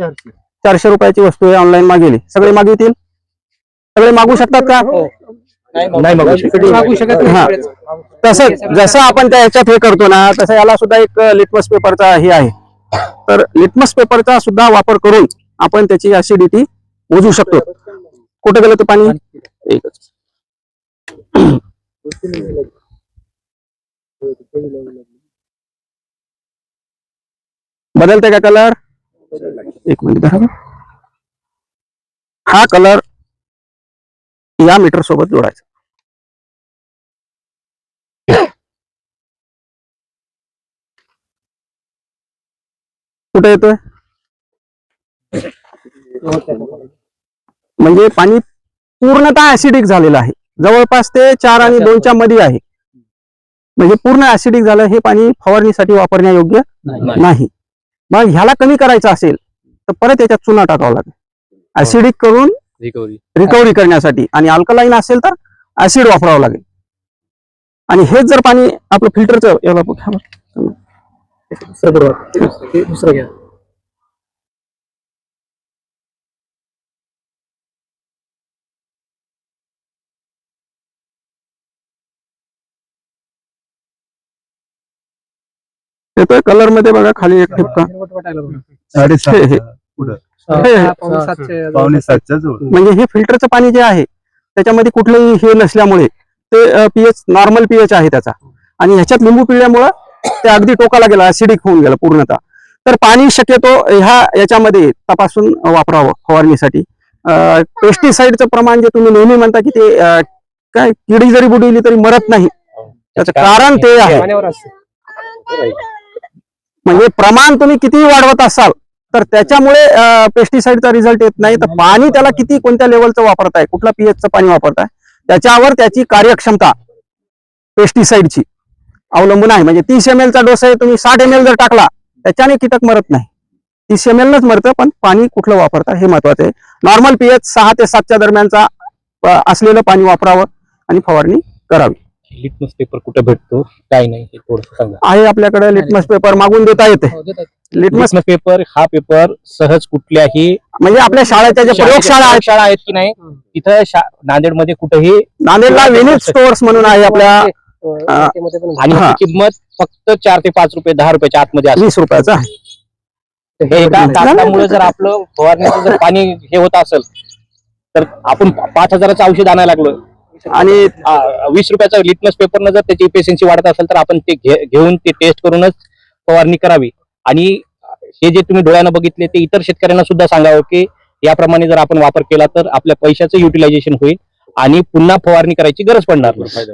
चारशे. चारशे रुपयाची वस्तू आहे ऑनलाईन मागेली. सगळे मागवितील? सगळे मागू शकतात का? नाही मागू शकत. मागू शकत. हा. नाही. तसं जसं आपण त्या ह्याच्यात हे करतो ना तसं याला सुद्धा एक लिटमस पेपरचा हे आहे. तर लिटमस पेपरचा सुद्धा वापर करून आपण त्याची ऍसिडिटी मोजू शकतो. कुठे गेलं ते पाणी? एकच बदलते का कलर एक मिनिट. हा कलर या मीटर सोबत जोडायचा. कुठे येतोय? म्हणजे पाणी पूर्णतः ऍसिडिक झालेलं आहे. जवळपास ते चार आणि दोनच्या मध्ये आहे. म्हणजे पूर्ण ऍसिडिक झालं हे पाणी फवारणीसाठी वापरण्यायोग्य नाही. मग ह्याला कमी करायचं असेल तर परत याच्यात चुना टाकावा लागेल. ऍसिडिक करून रिकव्हरी रिकव्हरी करण्यासाठी. आणि अल्कलाईन असेल तर ऍसिड वापरावं लागेल. आणि हेच जर पाणी आपलं फिल्टरचं. दुसरं बरोबर. ते दुसरं घ्या. येतोय? कलरमध्ये बघा खाली एक ठिपका. पावणे सातच्या जवळ. म्हणजे हे फिल्टरचं पाणी जे आहे त्याच्यामध्ये कुठलंही हे नसल्यामुळे ते पीएच नॉर्मल पीएच आहे त्याचा. आणि ह्याच्यात लिंबू पिळल्यामुळं ते अगदी टोकाला गेलं ऍसिडिक होऊन गेलं पूर्णतः. तर पाणी शक्यतो ह्या याच्यामध्ये तपासून वापरावं फवारणीसाठी. पेस्टिसाइडचं प्रमाण जे तुम्ही नेहमी म्हणता की ते काय किडी जरी बुडवली तरी मरत नाही. त्याचं कारण ते आहे. म्हणजे प्रमाण तुम्ही कितीही वाढवत असाल तर त्याच्यामुळे पेस्टिसाइडचा रिझल्ट येत नाही. तर पाणी त्याला किती कोणत्या लेवलचं वापरताय कुठल्या पीएचचं पाणी वापरताय त्याच्यावर त्याची कार्यक्षमता पेस्टिसाइडची अवलंबून आहे. म्हणजे तीस एम चा डोस आहे तुम्ही साठ एम जर टाकला त्याच्याने कीटक मरत नाही. तीस एम नच मरतं पण पाणी कुठलं वापरता हे महत्वाचं आहे. नॉर्मल पीएच सहा ते सातच्या दरम्यानचा असलेलं पाणी वापरावं आणि फवारणी करावी. लिटमस पेपर कुठे भेटतो? काय नाही हे थोडं सांगा. आहे आपल्याकडे लिटमस पेपर मागून देता येते. हो. लिटमस लिटमस पेपर हा पेपर सहज कुठल्याही म्हणजे आपल्या शाळेच्या ज्या प्रयोगशाळा आहेत शाळा आहेत की नाही तिथं नांदेडमध्ये कुठेही नांदेडला विनित स्टोअर्स म्हणून आहे आपल्या पण आणि हा. त्याची किंमत फक्त चार ते पाच रुपये दहा रुपयाच्या आतमध्ये असते. वीस रुपयाचा? आहे. हे एका जर आपलं फवारणीचं जर पाणी हे होत असेल तर आपण पाच हजाराचं औषध आणायला लागलो. आणि आ, वीस रुपयाचा लिटमस पेपरनं जर त्याची इफिशियन्सी वाढत असेल तर आपण ते घे- घेऊन ते टेस्ट करूनच फवारणी करावी. आणि हे जे तुम्ही डोळ्यानं बघितले ते इतर शेतकऱ्यांना सुद्धा सांगावं की याप्रमाणे जर आपण वापर केला तर आपल्या पैशाचं युटिलायझेशन होईल आणि पुन्हा फवारणी करायची गरज पडणार नाही.